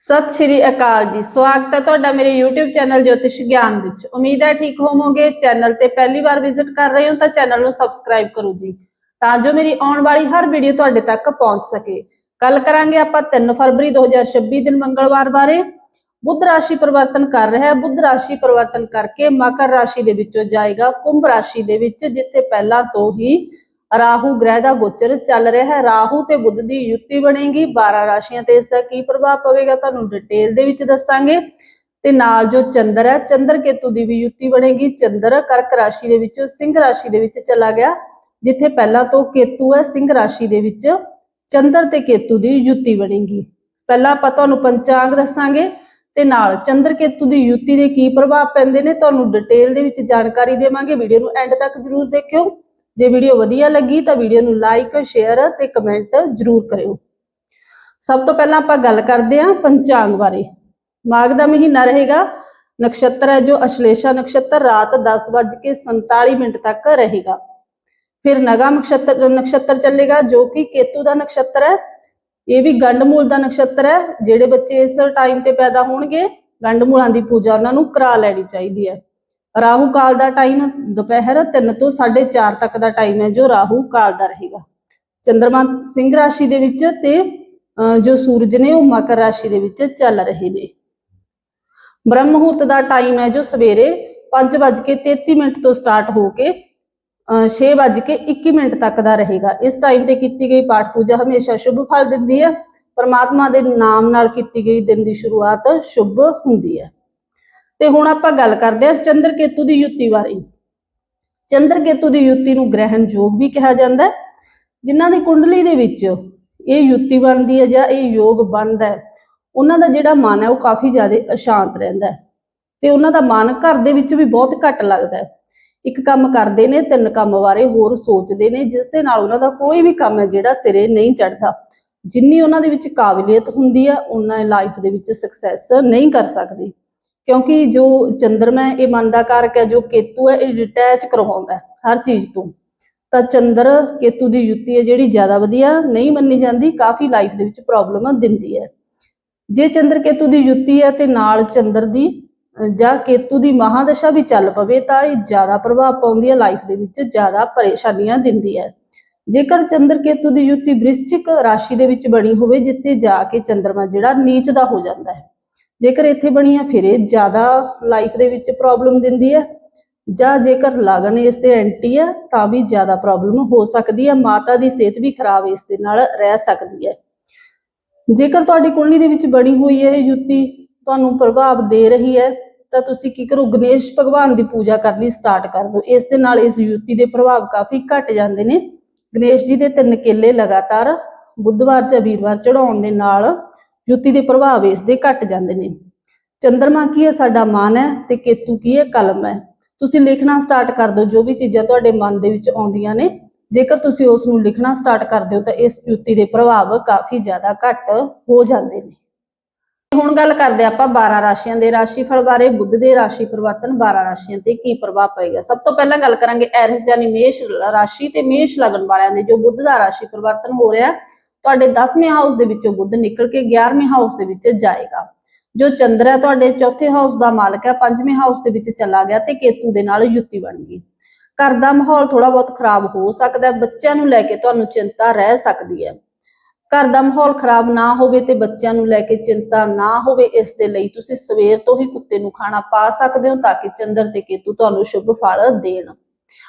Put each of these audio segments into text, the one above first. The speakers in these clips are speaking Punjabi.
ਸਤਿ ਸ਼੍ਰੀ ਅਕਾਲ ਜੀ। ਸਵਾਗਤ ਹੈ ਤੁਹਾਡਾ ਮੇਰੇ YouTube ਚੈਨਲ ਜੋਤਿਸ਼ ਗਿਆਨ ਵਿੱਚ। ਉਮੀਦ ਹੈ ਠੀਕ ਹੋਵੋਗੇ। ਚੈਨਲ ਤੇ ਪਹਿਲੀ ਵਾਰ ਵਿਜ਼ਿਟ ਕਰ ਰਹੇ ਹੋ ਤਾਂ ਚੈਨਲ ਨੂੰ ਸਬਸਕ੍ਰਾਈਬ ਕਰੋ ਜੀ, ਤਾਂ ਜੋ ਮੇਰੀ ਆਉਣ ਵਾਲੀ ਹਰ ਵੀਡੀਓ ਤੁਹਾਡੇ ਤੱਕ ਪਹੁੰਚ ਸਕੇ। ਕੱਲ ਕਰਾਂਗੇ ਆਪਾਂ 3 ਫਰਵਰੀ 2026 ਦਿਨ ਮੰਗਲਵਾਰ ਬਾਰੇ। ਬੁੱਧ ਰਾਸ਼ੀ ਪਰਿਵਰਤਨ ਕਰ ਰਿਹਾ ਹੈ। ਬੁੱਧ ਰਾਸ਼ੀ ਪਰਿਵਰਤਨ ਕਰਕੇ ਮਕਰ ਰਾਸ਼ੀ ਦੇ ਵਿੱਚੋਂ ਜਾਏਗਾ। ਕੁੰਭ ਰਾਸ਼ੀ ਦੇ ਵਿੱਚ ਜਿੱਥੇ ਪਹਿਲਾਂ ਤੋਂ ਹੀ ਰਾਹੂ ਗ੍ਰਹਿ ਦਾ ਗੋਚਰ ਚੱਲ ਰਿਹਾ ਹੈ। ਰਾਹੂ ਤੇ ਬੁੱਧ ਦੀ ਯੁੱਤੀ ਬਣੇਗੀ। 12 ਰਾਸ਼ੀਆਂ ਤੇ ਇਸ ਦਾ ਕੀ ਪ੍ਰਭਾਵ ਪਵੇਗਾ ਤੁਹਾਨੂੰ ਡਿਟੇਲ ਦੇ ਵਿੱਚ ਦੱਸਾਂਗੇ। ਤੇ ਨਾਲ ਜੋ ਚੰਦਰ ਹੈ, ਚੰਦਰ ਕੇਤੂ ਦੀ ਵੀ ਯੁੱਤੀ ਬਣੇਗੀ। ਚੰਦਰ ਕਰਕ ਰਾਸ਼ੀ ਦੇ ਵਿੱਚੋਂ, ਸਿੰਘ ਰਾਸ਼ੀ ਦੇ ਵਿੱਚ ਚਲਾ ਗਿਆ, ਜਿੱਥੇ ਪਹਿਲਾਂ ਤੋਂ ਕੇਤੂ ਹੈ, ਸਿੰਘ ਰਾਸ਼ੀ ਦੇ ਵਿੱਚ ਚੰਦਰ ਤੇ ਕੇਤੂ ਦੀ ਯੁੱਤੀ ਬਣੇਗੀ। ਪਹਿਲਾਂ ਆਪਾਂ ਤੁਹਾਨੂੰ ਪੰਚਾਂਗ ਦੱਸਾਂਗੇ। ਤੇ ਨਾਲ ਚੰਦਰ ਕੇਤੂ ਦੀ ਯੁੱਤੀ ਦੇ ਕੀ ਪ੍ਰਭਾਵ ਪੈਂਦੇ ਨੇ, ਤੁਹਾਨੂੰ ਡਿਟੇਲ ਦੇ ਵਿੱਚ ਜਾਣਕਾਰੀ ਦੇਵਾਂਗੇ। ਵੀਡੀਓ ਨੂੰ ਐਂਡ ਤੱਕ ਜਰੂਰ ਦੇਖਿਓ। ਜੇ ਵੀਡੀਓ ਵਧੀਆ ਲੱਗੀ ਤਾਂ ਵੀਡੀਓ ਨੂੰ ਲਾਈਕ ਸ਼ੇਅਰ ਤੇ ਕਮੈਂਟ ਜਰੂਰ ਕਰਿਓ। ਸਭ ਤੋਂ ਪਹਿਲਾਂ ਆਪਾਂ ਗੱਲ ਕਰਦੇ ਹਾਂ ਪੰਚਾਂਗ ਬਾਰੇ। ਮਾਘ ਦਾ ਮਹੀਨਾ ਰਹੇਗਾ। ਨਕਸ਼ਤਰ ਹੈ ਜੋ ਅਸ਼ਲੇਸ਼ਾ ਨਕਸ਼ਤਰ, ਰਾਤ 10:47 ਮਿੰਟ ਤੱਕ ਰਹੇਗਾ। ਫਿਰ ਨਗਾ ਨਕਸ਼ਤਰ ਨਕਸ਼ਤਰ ਚੱਲੇਗਾ ਜੋ ਕਿ ਕੇਤੂ ਦਾ ਨਕਸ਼ਤਰ ਹੈ। ਇਹ ਵੀ ਗੰਡਮੂਲ ਦਾ ਨਕਸ਼ਤਰ ਹੈ। ਜਿਹੜੇ ਬੱਚੇ ਇਸ ਟਾਈਮ ਤੇ ਪੈਦਾ ਹੋਣਗੇ, ਗੰਡਮੂਲਾਂ ਦੀ ਪੂਜਾ ਉਹਨਾਂ ਨੂੰ ਕਰਾ ਲੈਣੀ ਚਾਹੀਦੀ ਹੈ। ਰਾਹੂ ਕਾਲ ਦਾ ਟਾਈਮ ਦੁਪਹਿਰ 3 ਤੋਂ 4:30 ਤੱਕ ਦਾ ਟਾਈਮ ਹੈ ਜੋ ਰਾਹੂ ਕਾਲ ਦਾ ਰਹੇਗਾ। ਚੰ드ਰਮਾ ਸਿੰਘ ਰਾਸ਼ੀ ਦੇ ਵਿੱਚ ਤੇ ਅਹ, ਜੋ ਸੂਰਜ ਨੇ ਉਹ ਮਕਰ ਰਾਸ਼ੀ ਦੇ ਵਿੱਚ ਚੱਲ ਰਹੇ ਨੇ। ਬ੍ਰਹਮ ਮੁਹੂਰਤ ਦਾ ਟਾਈਮ ਹੈ ਜੋ ਸਵੇਰੇ 5:33 ਮਿੰਟ ਤੋਂ ਸਟਾਰਟ ਹੋ ਕੇ ਅਹ, 6:21 ਮਿੰਟ ਤੱਕ ਦਾ ਰਹੇਗਾ। ਇਸ ਟਾਈਮ ਤੇ ਕੀਤੀ ਗਈ ਪਾਠ ਪੂਜਾ ਹਮੇਸ਼ਾ ਸ਼ੁਭ ਫਲ ਦਿੰਦੀ ਹੈ। ਪਰਮਾਤਮਾ ਦੇ ਨਾਮ ਨਾਲ ਕੀਤੀ ਗਈ ਦਿਨ ਦੀ ਸ਼ੁਰੂਆਤ ਸ਼ੁਭ ਹੁੰਦੀ ਹੈ। ਤੇ ਹੁਣ ਆਪਾਂ ਗੱਲ ਕਰਦੇ ਹਾਂ ਚੰਦਰਕੇਤੂ ਦੀ ਯੁੱਤੀ ਬਾਰੇ। ਚੰਦਰ ਕੇਤੂ ਦੀ ਯੁੱਤੀ ਨੂੰ ਗ੍ਰਹਿਣ ਯੋਗ ਵੀ ਕਿਹਾ ਜਾਂਦਾ ਹੈ। ਜਿਨ੍ਹਾਂ ਦੀ ਕੁੰਡਲੀ ਦੇ ਵਿੱਚ ਇਹ ਯੁੱਤੀ ਬਣਦੀ ਹੈ ਜਾਂ ਇਹ ਯੋਗ ਬਣਦਾ ਹੈ, ਉਹਨਾਂ ਦਾ ਜਿਹੜਾ ਮਨ ਹੈ ਉਹ ਕਾਫੀ ਜ਼ਿਆਦਾ ਅਸ਼ਾਂਤ ਰਹਿੰਦਾ ਹੈ ਤੇ ਉਹਨਾਂ ਦਾ ਮਨ ਘਰ ਦੇ ਵਿੱਚ ਵੀ ਬਹੁਤ ਘੱਟ ਲੱਗਦਾ ਹੈ। ਇੱਕ ਕੰਮ ਕਰਦੇ ਨੇ, ਤਿੰਨ ਕੰਮ ਬਾਰੇ ਹੋਰ ਸੋਚਦੇ ਨੇ, ਜਿਸ ਦੇ ਨਾਲ ਉਹਨਾਂ ਦਾ ਕੋਈ ਵੀ ਕੰਮ ਹੈ ਜਿਹੜਾ ਸਿਰੇ ਨਹੀਂ ਚੜਦਾ ਜਿੰਨੀ ਉਹਨਾਂ ਦੇ ਵਿੱਚ ਕਾਬਲੀਅਤ ਹੁੰਦੀ ਹੈ, ਉਹਨਾਂ ਲਾਈਫ ਦੇ ਵਿੱਚ ਸਕਸੈਸ ਨਹੀਂ ਕਰ ਸਕਦੇ। ਕਿਉਂਕਿ ਜੋ ਚੰਦਰਮਾ ਹੈ, ਇਹ ਮਨ ਦਾ ਕਾਰਕ ਹੈ ਜੋ ਕੇਤੂ ਹੈ ਇਹ ਡਿਟੈਚ ਕਰਵਾਉਂਦਾ ਹਰ ਚੀਜ਼ ਤੋਂ। ਤਾਂ ਚੰਦਰ ਕੇਤੂ ਦੀ ਯੁੱਤੀ ਹੈ ਜਿਹੜੀ ਜ਼ਿਆਦਾ ਵਧੀਆ ਨਹੀਂ ਮੰਨੀ ਜਾਂਦੀ ਕਾਫੀ ਲਾਈਫ ਦੇ ਵਿੱਚ ਪ੍ਰੋਬਲਮਾਂ ਦਿੰਦੀ ਹੈ। ਜੇ ਚੰਦਰ ਕੇਤੂ ਦੀ ਯੁੱਤੀ ਹੈ ਤੇ ਨਾਲ ਚੰਦਰ ਦੀ ਜਾਂ ਕੇਤੂ ਦੀ ਮਹਾਦਸ਼ਾ ਵੀ ਚੱਲ ਪਵੇ ਤਾਂ ਇਹ ਜ਼ਿਆਦਾ ਪ੍ਰਭਾਵ ਪਾਉਂਦੀ ਹੈ ਲਾਈਫ ਦੇ ਵਿੱਚ ਜ਼ਿਆਦਾ ਪਰੇਸ਼ਾਨੀਆਂ ਦਿੰਦੀ ਹੈ। ਜੇਕਰ ਚੰਦਰ ਕੇਤੂ ਦੀ ਯੁੱਤੀ ਬ੍ਰਿਸ਼ਚਿਕ ਰਾਸ਼ੀ ਦੇ ਵਿੱਚ ਬਣੀ ਹੋਵੇ ਜਿੱਥੇ ਜਾ ਕੇ ਚੰਦਰਮਾ ਜਿਹੜਾ ਨੀਚ ਦਾ ਹੋ ਜਾਂਦਾ ਹੈ ਜੇਕਰ ਇੱਥੇ ਬਣੀ ਹੈ ਫਿਰ ਇਹ ਜ਼ਿਆਦਾ ਲਾਈਫ ਦੇ ਵਿੱਚ ਪ੍ਰੋਬਲਮ ਦਿੰਦੀ ਹੈ ਜਾਂ ਜੇਕਰ ਲਗਨ ਇਸ ਤੇ ਐਂਟੀ ਹੈ ਤਾਂ ਵੀ ਜ਼ਿਆਦਾ ਪ੍ਰੋਬਲਮ ਹੋ ਸਕਦੀ ਹੈ ਮਾਤਾ ਦੀ ਸਿਹਤ ਵੀ ਖਰਾਬ ਇਸ ਦੇ ਨਾਲ ਰਹਿ ਸਕਦੀ ਹੈ ਜੇਕਰ ਤੁਹਾਡੀ ਕੁੰਡਲੀ ਦੇ ਵਿੱਚ ਬਣੀ ਹੋਈ ਹੈ ਇਹ ਜੁੱਤੀ, ਤੁਹਾਨੂੰ ਪ੍ਰਭਾਵ ਦੇ ਰਹੀ ਹੈ ਤਾਂ ਤੁਸੀਂ ਕੀ ਕਰੋ, ਗਣੇਸ਼ ਭਗਵਾਨ ਦੀ ਪੂਜਾ ਕਰਨੀ ਸਟਾਰਟ ਕਰ ਦਿਓ। ਇਸ ਦੇ ਨਾਲ ਇਸ ਯੁੱਤੀ ਦੇ ਪ੍ਰਭਾਵ ਕਾਫੀ ਘਟ ਜਾਂਦੇ ਨੇ। ਗਣੇਸ਼ ਜੀ ਦੇ ਤਿੰਨ ਕੇਲੇ ਲਗਾਤਾਰ ਬੁੱਧਵਾਰ ਜਾਂ ਵੀਰਵਾਰ ਚੜਾਉਣ ਦੇ ਨਾਲ ਜੁੱਤੀ ਦੇ ਪ੍ਰਭਾਵ ਇਸ ਦੇ ਘਟ ਜਾਂਦੇ ਨੇ। ਚੰਦਰਮਾ ਕੀ ਹੈ? ਸਾਡਾ ਮਨ ਹੈ ਤੇ ਕੇਤੂ ਕੀ ਹੈ? ਕਲਮ ਹੈ। ਤੁਸੀਂ ਲਿਖਣਾ ਸਟਾਰਟ ਕਰ ਦਿਓ। ਜੋ ਵੀ ਚੀਜ਼ਾਂ ਤੁਹਾਡੇ ਮਨ ਦੇ ਵਿੱਚ ਆਉਂਦੀਆਂ ਨੇ, ਜੇਕਰ ਤੁਸੀਂ ਉਸ ਨੂੰ ਲਿਖਣਾ ਸਟਾਰਟ ਕਰਦੇ ਹੋ ਤਾਂ ਇਸ ਜੁੱਤੀ ਦੇ ਪ੍ਰਭਾਵ ਕਾਫੀ ਜ਼ਿਆਦਾ ਘਟ ਹੋ ਜਾਂਦੇ ਨੇ। ਹੁਣ ਗੱਲ ਕਰਦੇ ਹਾਂ ਆਪਾਂ 12 ਰਾਸ਼ੀਆਂ ਦੇ ਰਾਸ਼ੀਫਲ ਬਾਰੇ। ਬੁੱਧ ਦੇ ਰਾਸ਼ੀ ਪਰਿਵਰਤਨ 12 ਰਾਸ਼ੀਆਂ ਤੇ ਕੀ ਪ੍ਰਭਾਵ ਪਏਗਾ? ਸਭ ਤੋਂ ਪਹਿਲਾਂ ਗੱਲ ਕਰਾਂਗੇ ਐਰਸ ਯਾਨੀ ਮੇਸ਼ ਰਾਸ਼ੀ ਤੇ ਮੇਸ਼ ਲਗਨ ਵਾਲਿਆਂ ਦੇ। ਜੋ ਬੁੱਧ ਦਾ ਰਾਸ਼ੀ ਪਰਿਵਰਤਨ ਹੋ ਰਿਹਾ ਤੁਹਾਡੇ 10ਵੇਂ ਹਾਊਸ ਦੇ ਵਿੱਚੋਂ ਬੁੱਧ ਨਿਕਲ ਕੇ 11ਵੇਂ ਹਾਊਸ ਦੇ ਵਿੱਚ ਜਾਏਗਾ। ਜੋ ਚੰਦਰ ਹੈ, ਤੁਹਾਡੇ ਚੌਥੇ ਹਾਊਸ ਦਾ ਮਾਲਕ ਹੈ, ਪੰਜਵੇਂ ਹਾਊਸ ਦੇ ਵਿੱਚ ਚਲਾ ਗਿਆ ਤੇ ਕੇਤੂ ਦੇ ਨਾਲ ਯੁੱਤੀ ਬਣ ਗਈ। ਘਰ ਦਾ ਮਾਹੌਲ ਥੋੜਾ ਬਹੁਤ ਖਰਾਬ ਹੋ ਸਕਦਾ ਹੈ, ਬੱਚਿਆਂ ਨੂੰ ਲੈ ਕੇ ਤੁਹਾਨੂੰ ਚਿੰਤਾ ਰਹਿ ਸਕਦੀ ਹੈ। ਘਰ ਦਾ ਮਾਹੌਲ ਖਰਾਬ ਨਾ ਹੋਵੇ ਤੇ ਬੱਚਿਆਂ ਨੂੰ ਲੈ ਕੇ ਚਿੰਤਾ ਨਾ ਹੋਵੇ, ਇਸ ਦੇ ਲਈ ਤੁਸੀਂ ਸਵੇਰ ਤੋਂ ਹੀ ਕੁੱਤੇ ਨੂੰ ਖਾਣਾ ਪਾ ਸਕਦੇ ਹੋ ਤਾਂ ਕਿ ਚੰਦਰ ਤੇ ਕੇਤੂ ਤੁਹਾਨੂੰ ਸ਼ੁਭ ਫਲ ਦੇਣ।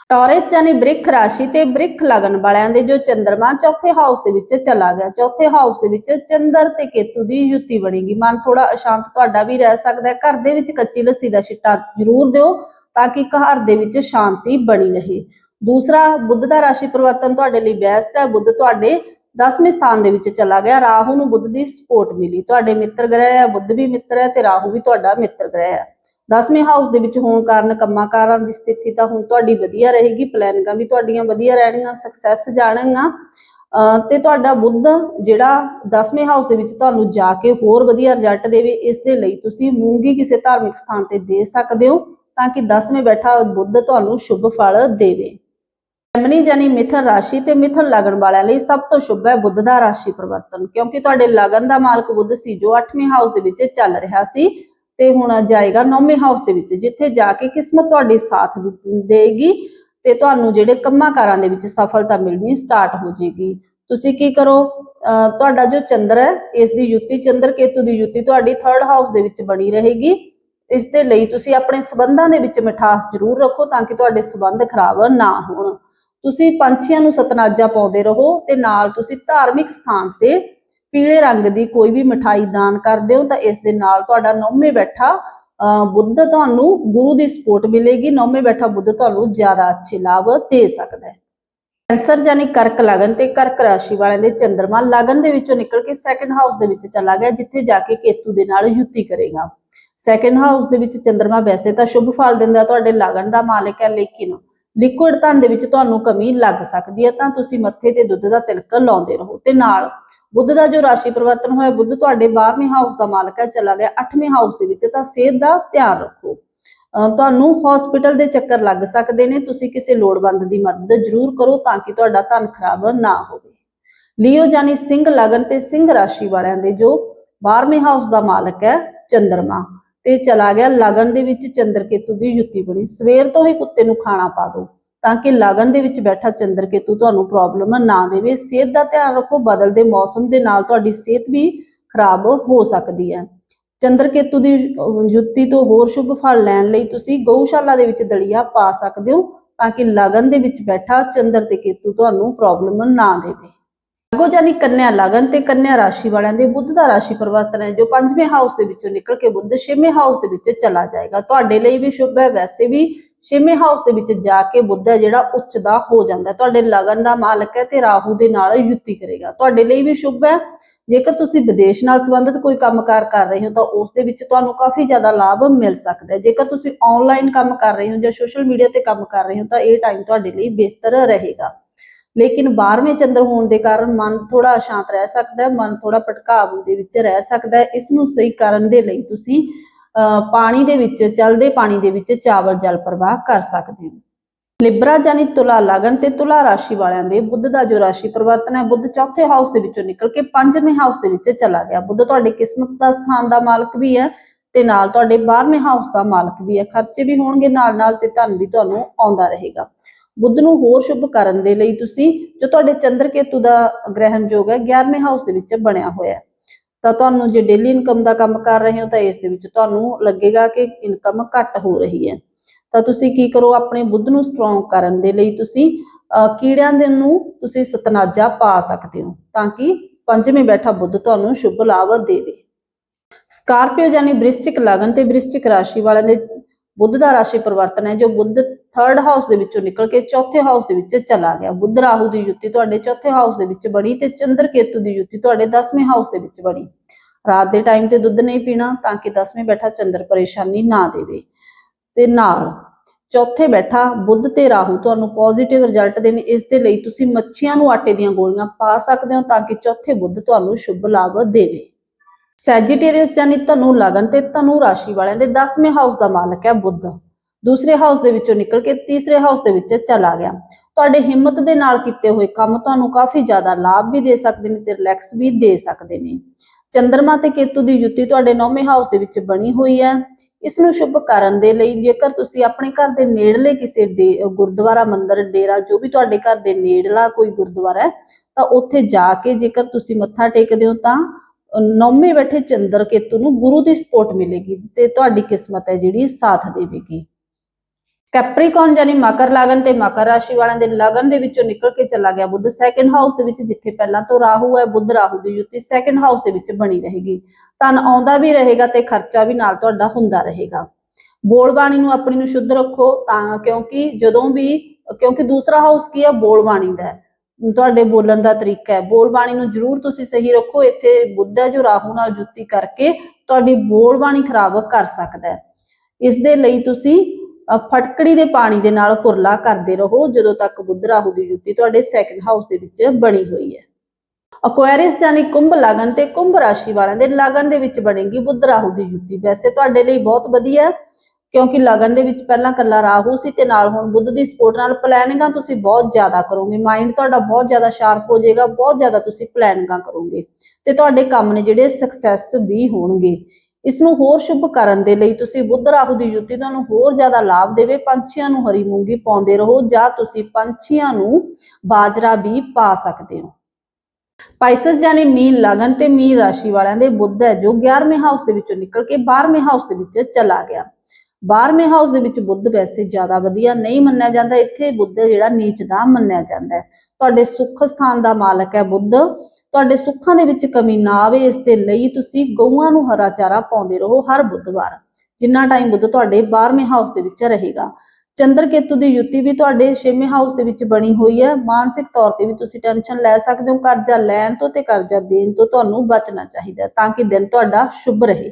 ਟੌਰਸ ਯਾਨੀ ਬ੍ਰਿਖ ਰਾਸ਼ੀ ਤੇ ਬ੍ਰਿਖ ਲਗਨ ਵਾਲਿਆਂ ਦੇ ਜੋ ਚੰਦਰਮਾ ਚੌਥੇ ਹਾਊਸ ਦੇ ਵਿੱਚ ਚਲਾ ਗਿਆ। ਚੌਥੇ ਹਾਊਸ ਦੇ ਵਿੱਚ ਚੰਦਰ ਤੇ ਕੇਤੂ ਦੀ ਯੁੱਤੀ ਬਣੇਗੀ। ਮਨ ਥੋੜਾ ਅਸ਼ਾਂਤ ਤੁਹਾਡਾ ਵੀ ਰਹਿ ਸਕਦਾ ਹੈ। ਘਰ ਦੇ ਵਿੱਚ ਕੱਚੀ ਲੱਸੀ ਦਾ ਛਿੱਟਾ ਜ਼ਰੂਰ ਦਿਓ ਤਾਂ ਕਿ ਘਰ ਦੇ ਵਿੱਚ ਸ਼ਾਂਤੀ ਬਣੀ ਰਹੇ। ਦੂਸਰਾ, ਬੁੱਧ ਦਾ ਰਾਸ਼ੀ ਪਰਿਵਰਤਨ ਤੁਹਾਡੇ ਲਈ ਬੈਸਟ ਹੈ। ਬੁੱਧ ਤੁਹਾਡੇ 10ਵੇਂ ਸਥਾਨ ਦੇ ਵਿੱਚ ਚਲਾ ਗਿਆ। ਰਾਹੂ ਨੂੰ ਬੁੱਧ ਦੀ ਸਪੋਰਟ ਮਿਲੀ। ਤੁਹਾਡੇ ਮਿੱਤਰ ਗ੍ਰਹਿ ਹੈ, ਬੁੱਧ ਵੀ ਮਿੱਤਰ ਹੈ ਤੇ ਰਾਹੂ ਵੀ ਤੁਹਾਡਾ ਮਿੱਤਰ ਗ੍ਰਹਿ ਹੈ। 10ਵੇਂ ਹਾਊਸ ਦੇ ਵਿੱਚ ਹੋਣ ਕਾਰਨ ਕੰਮਾਂਕਾਰਾਂ ਦੀ ਸਥਿਤੀ ਤਾਂ ਹੁਣ ਤੁਹਾਡੀ ਵਧੀਆ ਰਹੇਗੀ ਪਲੈਨਿੰਗਾਂ ਵੀ ਤੁਹਾਡੀਆਂ ਵਧੀਆ ਰਹਿਣਗੀਆਂ ਸਕਸੈਸ ਜਾਣਗੀਆਂ। ਤੇ ਤੁਹਾਡਾ ਬੁੱਧ ਜਿਹੜਾ 10ਵੇਂ ਹਾਊਸ ਦੇ ਵਿੱਚ ਤੁਹਾਨੂੰ ਜਾ ਕੇ ਹੋਰ ਵਧੀਆ ਰਿਜ਼ਲਟ ਦੇਵੇ, ਇਸ ਦੇ ਲਈ ਤੁਸੀਂ ਮੂੰਗੀ ਕਿਸੇ ਧਾਰਮਿਕ ਸਥਾਨ ਤੇ ਦੇ ਸਕਦੇ ਹੋ ਤਾਂ ਕਿ 10ਵੇਂ ਬੈਠਾ ਬੁੱਧ ਤੁਹਾਨੂੰ ਸ਼ੁਭ ਫਲ ਦੇਵੇ। ਜੈਮਨੀ ਜਾਨੀ ਮਿਥਨ ਰਾਸ਼ੀ ਤੇ ਮਿਥਨ ਲਗਨ ਵਾਲਿਆਂ ਲਈ ਸਭ ਤੋਂ ਸ਼ੁਭ ਹੈ ਬੁੱਧ ਦਾ ਰਾਸ਼ੀ ਪਰਿਵਰਤਨ, ਕਿਉਂਕਿ ਤੁਹਾਡੇ ਲਗਨ ਦਾ ਮਾਲਕ ਬੁੱਧ ਸੀ ਜੋ 8ਵੇਂ ਹਾਊਸ ਦੇ ਵਿੱਚ ਚੱਲ ਰਿਹਾ ਸੀ। ਤੇ ਹੁਣ ਜਾਏਗਾ 9ਵੇਂ ਹਾਊਸ ਦੇ ਵਿੱਚ, ਜਿੱਥੇ ਜਾ ਕੇ ਕਿਸਮਤ ਤੁਹਾਡੀ ਸਾਥ ਦੇਗੀ ਤੇ ਤੁਹਾਨੂੰ ਜਿਹੜੇ ਕੰਮਾਂ ਕਾਰਾਂ ਦੇ ਵਿੱਚ ਸਫਲਤਾ ਮਿਲਣੀ ਸਟਾਰਟ ਹੋ ਜਾਏਗੀ। ਤੁਸੀਂ ਕੀ ਕਰੋ ਤੁਹਾਡਾ ਜੋ ਚੰਦਰ ਹੈ, ਇਸ ਦੀ ਯੁੱਤੀ ਚੰਦਰ ਕੇਤੂ ਦੀ ਯੁੱਤੀ ਤੁਹਾਡੀ 3rd ਹਾਊਸ ਦੇ ਵਿੱਚ ਬਣੀ ਰਹੇਗੀ। ਇਸ ਦੇ ਲਈ ਤੁਸੀਂ ਆਪਣੇ ਸਬੰਧਾਂ ਦੇ ਵਿੱਚ ਮਿਠਾਸ ਜ਼ਰੂਰ ਰੱਖੋ ਤਾਂ ਕਿ ਤੁਹਾਡੇ ਸਬੰਧ ਖਰਾਬ ਨਾ ਹੋਣ। ਤੁਸੀਂ ਪੰਛੀਆਂ ਨੂੰ ਸਤਨਾਜਾ ਪਾਉਂਦੇ ਰਹੋ ਤੇ ਨਾਲ ਤੁਸੀਂ ਧਾਰਮਿਕ ਸਥਾਨ ਤੇ ਪੀਲੇ ਰੰਗ ਦੀ ਕੋਈ ਵੀ ਮਠਾਈ ਦਾਨ ਕਰਦੇ ਹੋ ਤਾਂ ਇਸ ਦੇ ਨਾਲ ਤੁਹਾਡਾ ਨੌਵੇਂ ਬੈਠਾ ਬੁੱਧ ਤੁਹਾਨੂੰ ਗੁਰੂ ਦੀ ਸਪੋਰਟ ਮਿਲੇਗੀ। ਨੌਵੇਂ ਬੈਠਾ ਬੁੱਧ ਤੁਹਾਨੂੰ ਜ਼ਿਆਦਾ ਅੱਛੇ ਲਾਭ ਦੇ ਸਕਦਾ ਹੈ। ਕੈਂਸਰ ਜਾਨੀ ਕਰਕ ਲਗਨ ਤੇ ਕਰਕ ਰਾਸ਼ੀ ਵਾਲਿਆਂ ਦੇ ਚੰਦਰਮਾ ਲਗਨ ਦੇ ਵਿੱਚੋਂ ਨਿਕਲ ਕੇ ਸੈਕੰਡ ਹਾਊਸ ਦੇ ਵਿੱਚ ਚਲਾ ਗਿਆ, ਜਿੱਥੇ ਜਾ ਕੇ ਕੇਤੂ ਦੇ ਨਾਲ ਯੁੱਤੀ ਕਰੇਗਾ। ਸੈਕੰਡ ਹਾਊਸ ਦੇ ਵਿੱਚ ਚੰਦਰਮਾ ਵੈਸੇ ਤਾਂ ਸ਼ੁਭ ਫਲ ਦਿੰਦਾ, ਤੁਹਾਡੇ ਲਗਨ ਦਾ ਮਾਲਕ ਹੈ, ਲੇਕਿਨ ਲਿਕੁਇਡ ਧਨ ਦੇ ਵਿੱਚ ਤੁਹਾਨੂੰ ਕਮੀ ਲੱਗ ਸਕਦੀ ਹੈ, ਤਾਂ ਤੁਸੀਂ ਮੱਥੇ ਤੇ ਦੁੱਧ ਦਾ ਤਿਲਕ ਲਾਉਂਦੇ ਰਹੋ। ਤੇ ਨਾਲ ਬੁੱਧ ਦਾ ਜੋ ਰਾਸ਼ੀ ਪਰਿਵਰਤਨ ਹੋਇਆ, ਬੁੱਧ ਤੁਹਾਡੇ 12ਵੇਂ ਹਾਊਸ ਦਾ ਮਾਲਕ ਹੈ, ਚਲਾ ਗਿਆ 8ਵੇਂ ਹਾਊਸ ਦੇ ਵਿੱਚ, ਤਾਂ ਸਿਹਤ ਦਾ ਧਿਆਨ ਰੱਖੋ। ਅਹ ਤੁਹਾਨੂੰ ਹਸਪੀਟਲ ਦੇ ਚੱਕਰ ਲੱਗ ਸਕਦੇ ਨੇ, ਤੁਸੀਂ ਕਿਸੇ ਲੋੜਵੰਦ ਦੀ ਮਦਦ ਜ਼ਰੂਰ ਕਰੋ ਤਾਂ ਕਿ ਤੁਹਾਡਾ ਧਨ ਖਰਾਬ ਨਾ ਹੋਵੇ। ਲਿਓ ਜਾਨੀ ਸਿੰਘ ਲਗਨ ਤੇ ਸਿੰਘ ਰਾਸ਼ੀ ਵਾਲਿਆਂ ਦੇ ਜੋ 12ਵੇਂ ਹਾਊਸ ਦਾ ਮਾਲਕ ਹੈ, ਚੰਦਰਮਾ। ਤੇ ਚਲਾ ਗਿਆ ਲਗਨ ਦੇ ਵਿੱਚ ਚੰਦਰਕੇਤੂ ਦੀ ਜੁੱਤੀ ਬਣੀ। ਸਵੇਰ ਤੋਂ ਹੀ ਕੁੱਤੇ ਨੂੰ ਖਾਣਾ ਪਾ ਦਿਓ ਤਾਂ ਕਿ ਲਗਨ ਦੇ ਵਿੱਚ ਬੈਠਾ ਚੰਦਰਕੇਤੂ ਤੁਹਾਨੂੰ ਪ੍ਰੋਬਲਮ ਨਾ ਦੇਵੇ। ਸਿਹਤ ਦਾ ਧਿਆਨ ਰੱਖੋ ਬਦਲਦੇ ਮੌਸਮ ਦੇ ਨਾਲ ਤੁਹਾਡੀ ਸਿਹਤ ਵੀ ਖਰਾਬ ਹੋ ਸਕਦੀ ਹੈ। ਚੰਦਰਕੇਤੂ ਦੀ ਜੁੱਤੀ ਤੋਂ ਹੋਰ ਸ਼ੁਭ ਫਲ ਲੈਣ ਲਈ ਤੁਸੀਂ ਗਊਸ਼ਾਲਾ ਦੇ ਵਿੱਚ ਦਲੀਆ ਪਾ ਸਕਦੇ ਹੋ, ਤਾਂ ਕਿ ਲਗਨ ਦੇ ਵਿੱਚ ਬੈਠਾ ਚੰਦਰ ਤੇ ਕੇਤੂ ਤੁਹਾਨੂੰ ਪ੍ਰੋਬਲਮ ਨਾ ਦੇਵੇ। ਅਗੋ ਜਾਨੀ ਕੰਨਿਆ ਲਗਨ ਤੇ ਕੰਨਿਆ ਰਾਸ਼ੀ ਵਾਲਿਆਂ ਦੇ ਬੁੱਧ ਦਾ ਰਾਸ਼ੀ ਪਰਿਵਰਤਨ ਹੈ, ਜੋ ਪੰਜਵੇਂ ਹਾਊਸ ਦੇ ਵਿੱਚੋਂ ਨਿਕਲ ਕੇ ਬੁੱਧ ਛੇਵੇਂ ਹਾਊਸ ਦੇ ਵਿੱਚ ਚਲਾ ਜਾਏਗਾ। ਤੁਹਾਡੇ ਲਈ ਵੀ ਸ਼ੁਭ ਹੈ, ਵੈਸੇ ਵੀ ਛੇਵੇਂ ਹਾਊਸ ਦੇ ਵਿੱਚ ਜਾ ਕੇ ਬੁੱਧ ਹੈ ਜਿਹੜਾ ਉੱਚ ਦਾ ਹੋ ਜਾਂਦਾ ਤੁਹਾਡੇ ਲਗਨ ਦਾ ਮਾਲਕ ਹੈ ਤੇ ਰਾਹੂ ਦੇ ਨਾਲ ਯੁੱਤੀ ਕਰੇਗਾ। ਤੁਹਾਡੇ ਲਈ ਵੀ ਸ਼ੁਭ ਹੈ। ਜੇਕਰ ਤੁਸੀਂ ਵਿਦੇਸ਼ ਨਾਲ ਸੰਬੰਧਿਤ ਕੋਈ ਕੰਮਕਾਰ ਕਰ ਰਹੇ ਹੋ ਤਾਂ ਉਸ ਦੇ ਵਿੱਚ ਤੁਹਾਨੂੰ ਕਾਫੀ ਜ਼ਿਆਦਾ ਲਾਭ ਮਿਲ ਸਕਦਾ ਹੈ। ਜੇਕਰ ਤੁਸੀਂ ਆਨਲਾਈਨ ਕੰਮ ਕਰ ਰਹੇ ਹੋ ਜਾਂ ਸੋਸ਼ਲ ਮੀਡੀਆ ਤੇ ਕੰਮ ਕਰ ਰਹੇ ਹੋ ਤਾਂ ਇਹ ਟਾਈਮ ਤੁਹਾਡੇ ਲਈ ਬਿਹਤਰ ਰਹੇਗਾ। ਲੇਕਿਨ 12ਵੇਂ ਚੰਦਰ ਹੋਣ ਦੇ ਕਾਰਨ ਮਨ ਥੋੜਾ ਅਸ਼ਾਂਤ ਰਹਿ ਸਕਦਾ ਹੈ ਮਨ ਥੋੜਾ ਭਟਕਾਵ ਦੇ ਵਿੱਚ ਰਹਿ ਸਕਦਾ ਹੈ। ਇਸ ਨੂੰ ਸਹੀ ਕਰਨ ਦੇ ਲਈ ਤੁਸੀਂ ਅਹ, ਪਾਣੀ ਦੇ ਵਿੱਚ ਚਲਦੇ ਪਾਣੀ ਦੇ ਵਿੱਚ ਚਾਵਲ ਜਲ ਪ੍ਰਵਾਹ ਕਰ ਸਕਦੇ ਹੋ। ਲਿਬਰਾ ਜਾਨੀ ਤੁਲਾ ਲਗਨ ਤੇ ਤੁਲਾ ਰਾਸ਼ੀ ਵਾਲਿਆਂ ਦੇ ਬੁੱਧ ਦਾ ਜੋ ਰਾਸ਼ੀ ਪਰਿਵਰਤਨ ਹੈ ਬੁੱਧ ਚੌਥੇ ਹਾਊਸ ਦੇ ਵਿੱਚੋਂ ਨਿਕਲ ਕੇ ਪੰਜਵੇਂ ਹਾਊਸ ਦੇ ਵਿੱਚ ਚਲਾ ਗਿਆ। ਬੁੱਧ ਤੁਹਾਡੇ ਕਿਸਮਤ ਦਾ ਸਥਾਨ ਦਾ ਮਾਲਕ ਵੀ ਹੈ ਤੇ ਨਾਲ ਤੁਹਾਡੇ 12ਵੇਂ ਹਾਊਸ ਦਾ ਮਾਲਕ ਵੀ ਹੈ। ਖਰਚੇ ਵੀ ਹੋਣਗੇ ਨਾਲ ਨਾਲ ਤੇ ਧਨ ਵੀ ਤੁਹਾਨੂੰ ਆਉਂਦਾ ਰਹੇਗਾ। ਬੁੱਧ ਨੂੰ ਹੋਰ ਸ਼ੁਭ ਕਰਨ ਦੇ ਲਈ ਤੁਸੀਂ, ਜੋ ਤੁਹਾਡੇ ਚੰਦਰ ਕੇਤੂ ਦਾ ਗ੍ਰਹਿਣ ਯੋਗ ਹੈ 11ਵੇਂ ਹਾਊਸ ਦੇ ਵਿੱਚ ਬਣਿਆ ਹੋਇਆ ਹੈ। ਤਾਂ ਤੁਹਾਨੂੰ ਜੇ ਡੇਲੀ ਇਨਕਮ ਦਾ ਕੰਮ ਕਰ ਰਹੇ ਹੋ, ਤਾਂ ਇਸ ਦੇ ਵਿੱਚ ਤੁਹਾਨੂੰ ਲੱਗੇਗਾ ਕਿ ਇਨਕਮ ਘੱਟ ਹੋ ਰਹੀ ਹੈ। ਤਾਂ ਤੁਸੀਂ ਕੀ ਕਰੋ, ਆਪਣੇ ਬੁੱਧ ਨੂੰ ਸਟਰੋਂਗ ਕਰਨ ਦੇ ਲਈ ਤੁਸੀਂ ਕੀੜਿਆਂ ਦੇ ਨੂੰ ਤੁਸੀਂ ਸਤਨਾਜਾ ਪਾ ਸਕਦੇ ਹੋ, ਤਾਂ ਕਿ ਪੰਜਵੇਂ ਬੈਠਾ ਬੁੱਧ ਤੁਹਾਨੂੰ ਸ਼ੁਭ ਲਾਭ ਦੇਵੇ ਸਕਾਰਪੀਓ ਯਾਨੀ ਬ੍ਰਿਸ਼ਚਿਕ ਲਗਨ ਤੇ ਬ੍ਰਿਸ਼ਚਿਕ ਰਾਸ਼ੀ ਵਾਲਿਆਂ ਦੇ ਬੁੱਧ ਦਾ ਰਾਸ਼ੀ ਪਰਿਵਰਤਨ ਹੈ, ਜੋ ਬੁੱਧ 3rd ਹਾਊਸ ਦੇ ਵਿੱਚੋਂ ਨਿਕਲ ਕੇ ਚੌਥੇ ਹਾਊਸ ਦੇ ਵਿੱਚ ਚਲਾ ਗਿਆ। ਬੁੱਧ ਰਾਹੂ ਦੀ ਯੁੱਤੀ ਤੁਹਾਡੇ ਚੌਥੇ ਹਾਊਸ ਦੇ ਵਿੱਚ ਬਣੀ ਤੇ ਚੰਦਰ ਕੇਤੂ ਦੀ ਯੁੱਤੀ ਤੁਹਾਡੇ 10ਵੇਂ ਹਾਊਸ ਦੇ ਵਿੱਚ ਬਣੀ। ਰਾਤ ਦੇ ਟਾਈਮ ਤੇ ਦੁੱਧ ਨਹੀਂ ਪੀਣਾ ਤਾਂ ਕਿ 10ਵੇਂ ਬੈਠਾ ਚੰਦਰ ਪਰੇਸ਼ਾਨੀ ਨਾ ਦੇਵੇ। ਤੇ ਨਾਲ ਚੌਥੇ ਬੈਠਾ ਬੁੱਧ ਤੇ ਰਾਹੂ ਤੁਹਾਨੂੰ ਪੋਜ਼ਿਟਿਵ ਰਿਜ਼ਲਟ ਦੇਣ, ਇਸ ਦੇ ਲਈ ਤੁਸੀਂ ਮੱਛੀਆਂ ਨੂੰ ਆਟੇ ਦੀਆਂ ਗੋਲੀਆਂ ਪਾ ਸਕਦੇ ਹੋ ਤਾਂ ਕਿ ਚੌਥੇ ਬੁੱਧ ਤੁਹਾਨੂੰ ਸ਼ੁਭ ਲਾਭ ਦੇਵੇ। ਸੈਜੀਟੇਰੀਅਸ ਜਾਨੀ ਧਨੂ ਲਗਨ ਤੇ ਧਨੂ ਰਾਸ਼ੀ ਵਾਲਿਆਂ ਦੇ 10ਵੇਂ ਹਾਊਸ ਦਾ ਮਾਲਕ ਹੈ ਬੁੱਧ। ਦੂਸਰੇ ਹਾਊਸ ਦੇ ਵਿੱਚੋਂ ਨਿਕਲ ਕੇ ਤੀਸਰੇ ਹਾਊਸ ਦੇ ਵਿੱਚ ਚਲਾ ਗਿਆ। ਤੁਹਾਡੇ ਹਿੰਮਤ ਦੇ ਨਾਲ ਕੀਤੇ ਹੋਏ ਕੰਮ ਤੁਹਾਨੂੰ ਕਾਫੀ ਜ਼ਿਆਦਾ ਲਾਭ ਵੀ ਦੇ ਸਕਦੇ ਨੇ ਤੇ ਰਿਲੈਕਸ ਵੀ ਦੇ ਸਕਦੇ ਨੇ। ਚੰਦਰਮਾ ਤੇ ਕੇਤੂ ਦੀ ਯੁੱਤੀ ਤੁਹਾਡੇ 9ਵੇਂ ਹਾਊਸ ਦੇ ਵਿੱਚ ਬਣੀ ਹੋਈ ਹੈ। ਇਸ ਨੂੰ ਸ਼ੁਭ ਕਰਨ ਦੇ ਲਈ ਜੇਕਰ ਤੁਸੀਂ ਆਪਣੇ ਘਰ ਦੇ ਨੇੜਲੇ ਕਿਸੇ ਗੁਰਦੁਆਰਾ ਮੰਦਿਰ, ਡੇਰਾ, ਜੋ ਵੀ ਤੁਹਾਡੇ ਘਰ ਦੇ ਨੇੜਲਾ ਕੋਈ ਗੁਰਦੁਆਰਾ ਹੈ, ਤਾਂ ਉੱਥੇ ਜਾ ਕੇ ਜੇਕਰ ਤੁਸੀਂ ਮੱਥਾ ਟੇਕਦੇ ਹੋ ਤਾਂ ਨੌਵੇਂ ਬੈਠੇ ਚੰਦਰ ਕੇਤੂ ਨੂੰ ਗੁਰੂ ਦੀ ਸਪੋਰਟ ਮਿਲੇਗੀ ਤੇ ਤੁਹਾਡੀ ਕਿਸਮਤ ਹੈ ਜਿਹੜੀ ਸਾਥ ਦੇਵੇਗੀ। ਕੈਪਰੀਕੌਨ ਯਾਨੀ ਮਕਰ ਲਗਨ ਤੇ ਮਕਰ ਰਾਸ਼ੀ ਵਾਲਿਆਂ ਦੇ ਲਗਨ ਦੇ ਵਿੱਚੋਂ ਨਿਕਲ ਕੇ ਚਲਾ ਗਿਆ ਬੁੱਧ। ਸੈਕੰਡ ਹਾਊਸ ਦੇ ਵਿੱਚ ਜਿੱਥੇ ਪਹਿਲਾਂ ਤੋਂ ਰਾਹੂ ਹੈ, ਬੁੱਧ ਰਾਹੂ ਦੀ ਯੁੱਤੀ ਸੈਕੰਡ ਹਾਊਸ ਦੇ ਵਿੱਚ ਬਣੀ ਰਹੇਗੀ। ਧਨ ਆਉਂਦਾ ਵੀ ਰਹੇਗਾ ਤੇ ਖਰਚਾ ਵੀ ਨਾਲ ਤੁਹਾਡਾ ਹੁੰਦਾ ਰਹੇਗਾ। ਬੋਲ ਬਾਣੀ ਨੂੰ ਆਪਣੀ ਨੂੰ ਸ਼ੁੱਧ ਰੱਖੋ ਤਾਂ ਕਿਉਂਕਿ ਜਦੋਂ ਵੀ, ਕਿਉਂਕਿ ਦੂਸਰਾ ਹਾਊਸ ਕੀ ਹੈ ਬੋਲ ਬਾਣੀ ਦਾ ਹੈ। ਤੁਹਾਡੇ ਬੋਲਣ ਦਾ ਤਰੀਕਾ ਹੈ। ਬੋਲ ਬਾਣੀ ਨੂੰ ਜ਼ਰੂਰ ਤੁਸੀਂ ਸਹੀ ਰੱਖੋ। ਇੱਥੇ ਬੁੱਧ ਹੈ ਜੋ ਰਾਹੂ ਨਾਲ ਜੁੱਤੀ ਕਰਕੇ ਤੁਹਾਡੀ ਬੋਲ ਬਾਣੀ ਖਰਾਬ ਕਰ ਸਕਦਾ ਹੈ। ਇਸ ਦੇ ਲਈ ਤੁਸੀਂ ਫਟਕੜੀ ਦੇ ਪਾਣੀ ਦੇ ਨਾਲ ਕੁਰਲਾ ਕਰਦੇ ਰਹੋ ਜਦੋਂ ਤੱਕ ਬੁੱਧ ਰਾਹੂ ਦੀ ਜੁੱਤੀ ਤੁਹਾਡੇ ਸੈਕੰਡ ਹਾਊਸ ਦੇ ਵਿੱਚ ਬਣੀ ਹੋਈ ਹੈ। ਅਕੁਆਰੀਅਸ ਜਾਨੀ ਕੁੰਭ ਲਗਨ ਤੇ ਕੁੰਭ ਰਾਸ਼ੀ ਵਾਲਿਆਂ ਦੇ ਲਗਨ ਦੇ ਵਿੱਚ ਬਣੇਗੀ ਬੁੱਧ ਰਾਹੂ ਦੀ ਜੁੱਤੀ। ਵੈਸੇ ਤੁਹਾਡੇ ਲਈ ਬਹੁਤ ਵਧੀਆ ਹੈ। ਕਿਉਂਕਿ ਲਗਨ ਦੇ ਵਿੱਚ ਪਹਿਲਾਂ ਕੱਲਾ ਰਾਹੂ ਸੀ ਤੇ ਨਾਲ ਹੁਣ ਬੁੱਧ ਦੀ ਸਪੋਰਟ ਨਾਲ ਪਲੈਨਿੰਗਾਂ ਤੁਸੀਂ ਬਹੁਤ ਜ਼ਿਆਦਾ ਕਰੋਗੇ। ਮਾਈਂਡ ਤੁਹਾਡਾ ਬਹੁਤ ਜ਼ਿਆਦਾ ਸ਼ਾਰਪ ਹੋ ਜਾਏਗਾ, ਬਹੁਤ ਜ਼ਿਆਦਾ ਤੁਸੀਂ ਪਲੈਨਿੰਗਾਂ ਕਰੋਗੇ। ਤੇ ਤੁਹਾਡੇ ਕੰਮ ਨੇ ਜਿਹੜੇ ਸਕਸੈਸ ਵੀ ਹੋਣਗੇ। ਇਸ ਨੂੰ ਹੋਰ ਸ਼ੁਭ ਕਰਨ ਦੇ ਲਈ ਤੁਸੀਂ ਬੁੱਧ ਰਾਹੂ ਦੀ ਯੁੱਤੀ ਤੁਹਾਨੂੰ ਹੋਰ ਜ਼ਿਆਦਾ ਲਾਭ ਦੇਵੇ। ਪੰਛੀਆਂ ਨੂੰ ਹਰੀ ਮੂੰਗੀ ਪਾਉਂਦੇ ਰਹੋ ਜਾਂ ਤੁਸੀਂ ਪੰਛੀਆਂ ਨੂੰ ਬਾਜਰਾ ਵੀ ਪਾ ਸਕਦੇ ਹੋ। ਪਾਈਸਸ ਯਾਨੀ ਮੀਨ ਲਗਨ ਤੇ ਮੀਨ ਰਾਸ਼ੀ ਵਾਲਿਆਂ ਦੇ ਬੁੱਧ ਹੈ ਜੋ 11ਵੇਂ ਹਾਊਸ ਦੇ ਵਿੱਚੋਂ ਨਿਕਲ ਕੇ 12ਵੇਂ ਹਾਊਸ ਦੇ ਵਿੱਚ ਚਲਾ ਗਿਆ। 12ਵੇਂ ਹਾਊਸ ਦੇ ਵਿੱਚ ਬੁੱਧ ਵੈਸੇ ਜ਼ਿਆਦਾ ਵਧੀਆ ਨਹੀਂ ਮੰਨਿਆ ਜਾਂਦਾ, ਇੱਥੇ ਬੁੱਧ ਜਿਹੜਾ ਨੀਚ ਦਾ ਮੰਨਿਆ ਜਾਂਦਾ ਹੈ। ਤੁਹਾਡੇ ਸੁੱਖ ਸਥਾਨ ਦਾ ਮਾਲਕ ਹੈ ਬੁੱਧ। ਤੁਹਾਡੇ ਸੁੱਖਾਂ ਦੇ ਵਿੱਚ ਕਮੀ ਨਾ ਆਵੇ, ਇਸ ਦੇ ਲਈ ਤੁਸੀਂ ਗਊਆਂ ਨੂੰ ਹਰਾ ਚਾਰਾ ਪਾਉਂਦੇ ਰਹੋ ਹਰ ਬੁੱਧਵਾਰ। ਜਿੰਨਾ ਟਾਈਮ ਬੁੱਧ ਤੁਹਾਡੇ 12ਵੇਂ ਹਾਊਸ ਦੇ ਵਿੱਚ ਰਹੇਗਾ। ਚੰਦਰ ਕੇਤੂ ਦੀ ਯੁਤੀ ਵੀ ਤੁਹਾਡੇ 6ਵੇਂ ਹਾਊਸ ਦੇ ਵਿੱਚ ਬਣੀ ਹੋਈ ਹੈ। ਮਾਨਸਿਕ ਤੌਰ ਤੇ ਵੀ ਤੁਸੀਂ ਟੈਨਸ਼ਨ ਲੈ ਸਕਦੇ ਹੋ। ਕਰਜ਼ਾ ਲੈਣ ਤੋਂ ਤੇ ਕਰਜ਼ਾ ਦੇਣ ਤੋਂ ਤੁਹਾਨੂੰ ਬਚਣਾ ਚਾਹੀਦਾ ਤਾਂ ਕਿ ਦਿਨ ਤੁਹਾਡਾ ਸ਼ੁਭ ਰਹੇ।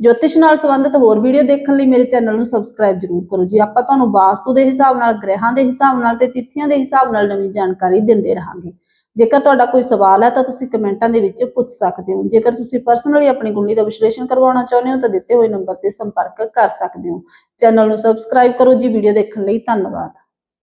ਜੋਤਿਸ਼ ਨਾਲ ਸੰਬੰਧਿਤ ਹੋਰ ਵੀਡੀਓ ਦੇਖਣ ਲਈ ਮੇਰੇ ਚੈਨਲ ਨੂੰ ਸਬਸਕ੍ਰਾਈਬ ਜ਼ਰੂਰ ਕਰੋ ਜੀ। ਆਪਾਂ ਤੁਹਾਨੂੰ ਵਾਸਤੂ ਦੇ ਹਿਸਾਬ ਨਾਲ, ਗ੍ਰਹਿਾਂ ਦੇ ਹਿਸਾਬ ਨਾਲ ਤੇ ਤਿਥੀਆਂ ਦੇ ਹਿਸਾਬ ਨਾਲ ਨਵੀਂ ਜਾਣਕਾਰੀ ਦਿੰਦੇ ਰਹਾਂਗੇ। ਜੇਕਰ ਤੁਹਾਡਾ ਕੋਈ ਸਵਾਲ ਹੈ ਤਾਂ ਤੁਸੀਂ ਕਮੈਂਟਾਂ ਦੇ ਵਿੱਚ ਪੁੱਛ ਸਕਦੇ ਹੋ। ਜੇਕਰ ਤੁਸੀਂ ਪਰਸਨਲੀ ਆਪਣੀ ਕੁੰਡਲੀ ਦਾ ਵਿਸ਼ਲੇਸ਼ਣ ਕਰਵਾਉਣਾ ਚਾਹੁੰਦੇ ਹੋ ਤਾਂ ਦਿੱਤੇ ਹੋਏ ਨੰਬਰ ਤੇ ਸੰਪਰਕ ਕਰ ਸਕਦੇ ਹੋ। ਚੈਨਲ ਨੂੰ ਸਬਸਕ੍ਰਾਈਬ ਕਰੋ ਜੀ। ਵੀਡੀਓ ਦੇਖਣ ਲਈ ਧੰਨਵਾਦ।